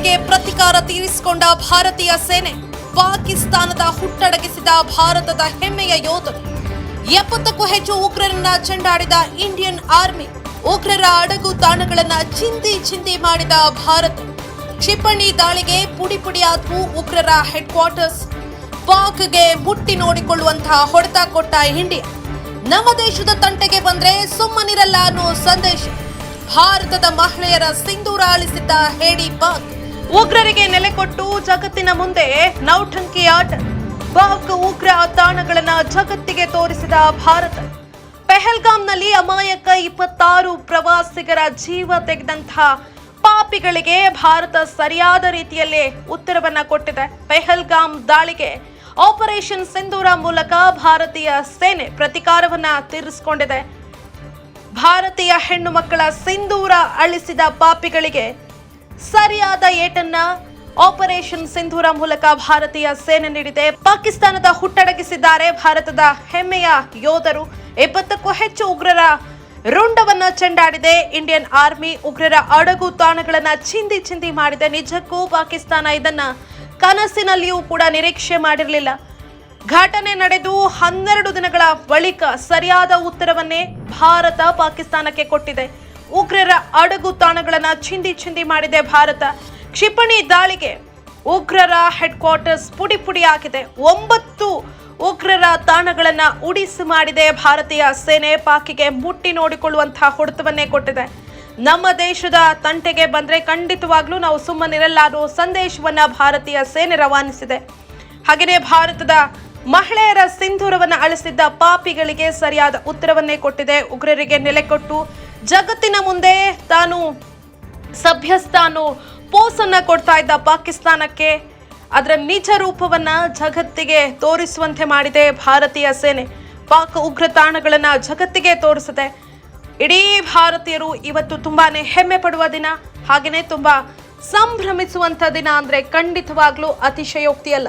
ಉಗ್ರರಿಗೆ ಪ್ರತಿಕಾರ ತೀರಿಸಿಕೊಂಡ ಭಾರತೀಯ ಸೇನೆ ಪಾಕಿಸ್ತಾನದ ಹುಟ್ಟಡಗಿಸಿದ ಭಾರತದ ಹೆಮ್ಮೆಯ ಯೋಧರು. ಎಪ್ಪತ್ತಕ್ಕೂ ಹೆಚ್ಚು ಉಗ್ರರನ್ನ ಚೆಂಡಾಡಿದ ಇಂಡಿಯನ್ ಆರ್ಮಿ ಉಗ್ರರ ಅಡಗು ತಾಣಗಳನ್ನ ಚಿಂದಿ ಚಿಂದಿ ಮಾಡಿದ ಭಾರತ. ಕ್ಷಿಪಣಿ ದಾಳಿಗೆ ಪುಡಿ ಪುಡಿಯಾದವು ಉಗ್ರರ ಹೆಡ್ ಕ್ವಾರ್ಟರ್ಸ್ ಪಾಕ್ಗೆ ಮುಟ್ಟಿ ನೋಡಿಕೊಳ್ಳುವಂತಹ ಹೊಡೆತ ಕೊಟ್ಟ ಇಂಡಿಯಾ. ನಮ್ಮ ದೇಶದ ತಂಟೆಗೆ ಬಂದ್ರೆ ಸುಮ್ಮನಿರಲ್ಲ ಅನ್ನೋ ಸಂದೇಶ. ಭಾರತದ ಮಹಿಳೆಯರ ಸಿಂಧೂರ ಅಳಿಸಿದ್ದ ಹೇಡಿ ಪಾಕ್. ಉಗ್ರರಿಗೆ ನೆಲೆ ಕೊಟ್ಟು ಜಗತ್ತಿನ ಮುಂದೆ ನೌಟಂಕಿ ಆಟ. ಬಾಕ್ ಉಗ್ರ ತಾಣಗಳನ್ನ ಜಗತ್ತಿಗೆ ತೋರಿಸಿದ ಭಾರತ. ಪೆಹಲ್ಗಾಂನಲ್ಲಿ ಅಮಾಯಕ ಇಪ್ಪತ್ತಾರು ಪ್ರವಾಸಿಗರ ಜೀವ ತೆಗೆದಂತಹ ಪಾಪಿಗಳಿಗೆ ಭಾರತ ಸರಿಯಾದ ರೀತಿಯಲ್ಲಿ ಉತ್ತರವನ್ನ ಕೊಟ್ಟಿದೆ. ಪೆಹಲ್ಗಾಂ ದಾಳಿಗೆ ಆಪರೇಷನ್ ಸಿಂಧೂರ ಮೂಲಕ ಭಾರತೀಯ ಸೇನೆ ಪ್ರತಿಕಾರವನ್ನ ತೀರಿಸಿಕೊಂಡಿದೆ. ಭಾರತೀಯ ಹೆಣ್ಣು ಮಕ್ಕಳ ಸಿಂಧೂರ ಅಳಿಸಿದ ಪಾಪಿಗಳಿಗೆ ಸರಿಯಾದ ಏಟನ್ನ ಆಪರೇಷನ್ ಸಿಂಧೂರ ಮೂಲಕ ಭಾರತೀಯ ಸೇನೆ ನೀಡಿದೆ. ಪಾಕಿಸ್ತಾನದ ಹುಟ್ಟಡಗಿಸಿದ್ದಾರೆ. ಭಾರತದ ಹೆಮ್ಮೆಯ ಯೋಧರು ಇಪ್ಪತ್ತಕ್ಕೂ ಹೆಚ್ಚು ಉಗ್ರರ ರುಂಡವನ್ನ ಚೆಂಡಾಡಿದೆ. ಇಂಡಿಯನ್ ಆರ್ಮಿ ಉಗ್ರರ ಅಡಗು ತಾಣಗಳನ್ನ ಚಿಂದಿ ಚಿಂದಿ ಮಾಡಿದೆ. ನಿಜಕ್ಕೂ ಪಾಕಿಸ್ತಾನ ಇದನ್ನ ಕನಸಿನಲ್ಲಿಯೂ ಕೂಡ ನಿರೀಕ್ಷೆ ಮಾಡಿರಲಿಲ್ಲ. ಘಟನೆ ನಡೆದು ಹನ್ನೆರಡು ದಿನಗಳ ಬಳಿಕ ಸರಿಯಾದ ಉತ್ತರವನ್ನೇ ಭಾರತ ಪಾಕಿಸ್ತಾನಕ್ಕೆ ಕೊಟ್ಟಿದೆ. ಉಗ್ರರ ಅಡಗು ತಾಣಗಳನ್ನು ಚಿಂದಿ ಚಿಂದಿ ಮಾಡಿದೆ ಭಾರತ. ಕ್ಷಿಪಣಿ ದಾಳಿಗೆ ಉಗ್ರರ ಹೆಡ್ ಕ್ವಾರ್ಟರ್ಸ್ ಪುಡಿ ಪುಡಿ ಹಾಕಿದೆ. ಒಂಬತ್ತು ಉಗ್ರರ ತಾಣಗಳನ್ನು ಉಡಿಸಿ ಮಾಡಿದೆ ಭಾರತೀಯ ಸೇನೆ ಪಾಕಿಗೆ ಮುಟ್ಟಿ ನೋಡಿಕೊಳ್ಳುವಂತಹ ಹೊಡೆತವನ್ನೇ ಕೊಟ್ಟಿದೆ. ನಮ್ಮ ದೇಶದ ತಂಟೆಗೆ ಬಂದ್ರೆ ಖಂಡಿತವಾಗ್ಲೂ ನಾವು ಸುಮ್ಮನಿರಲ್ಲ ಅನ್ನೋ ಸಂದೇಶವನ್ನ ಭಾರತೀಯ ಸೇನೆ ರವಾನಿಸಿದೆ. ಹಾಗೆಯೇ ಭಾರತದ ಮಹಿಳೆಯರ ಸಿಂಧೂರವನ್ನು ಅಳಿಸಿದ್ದ ಪಾಪಿಗಳಿಗೆ ಸರಿಯಾದ ಉತ್ತರವನ್ನೇ ಕೊಟ್ಟಿದೆ. ಉಗ್ರರಿಗೆ ನೆಲೆ ಕೊಟ್ಟು ಜಗತ್ತಿನ ಮುಂದೆ ತಾನು ಸಭ್ಯಸ್ಥಾನು, ಪೋಸನ್ನ ಕೊಡ್ತಾ ಇದ್ದ ಪಾಕಿಸ್ತಾನಕ್ಕೆ. ಅದರ ನಿಜ ರೂಪವನ್ನ ಜಗತ್ತಿಗೆ ತೋರಿಸುವಂತೆ ಮಾಡಿದೆ ಭಾರತೀಯ ಸೇನೆ. ಪಾಕ್ ಉಗ್ರ ತಾಣಗಳನ್ನ ಜಗತ್ತಿಗೆ ತೋರಿಸಿದೆ ಇಡೀ ಭಾರತೀಯರು ಇವತ್ತು ತುಂಬಾನೇ ಹೆಮ್ಮೆ ಪಡುವ ದಿನ. ಹಾಗೆಯೇ ತುಂಬಾ ಸಂಭ್ರಮಿಸುವಂತ ದಿನ ಅಂದ್ರೆ ಖಂಡಿತವಾಗ್ಲೂ ಅತಿಶಯೋಕ್ತಿಯಲ್ಲ.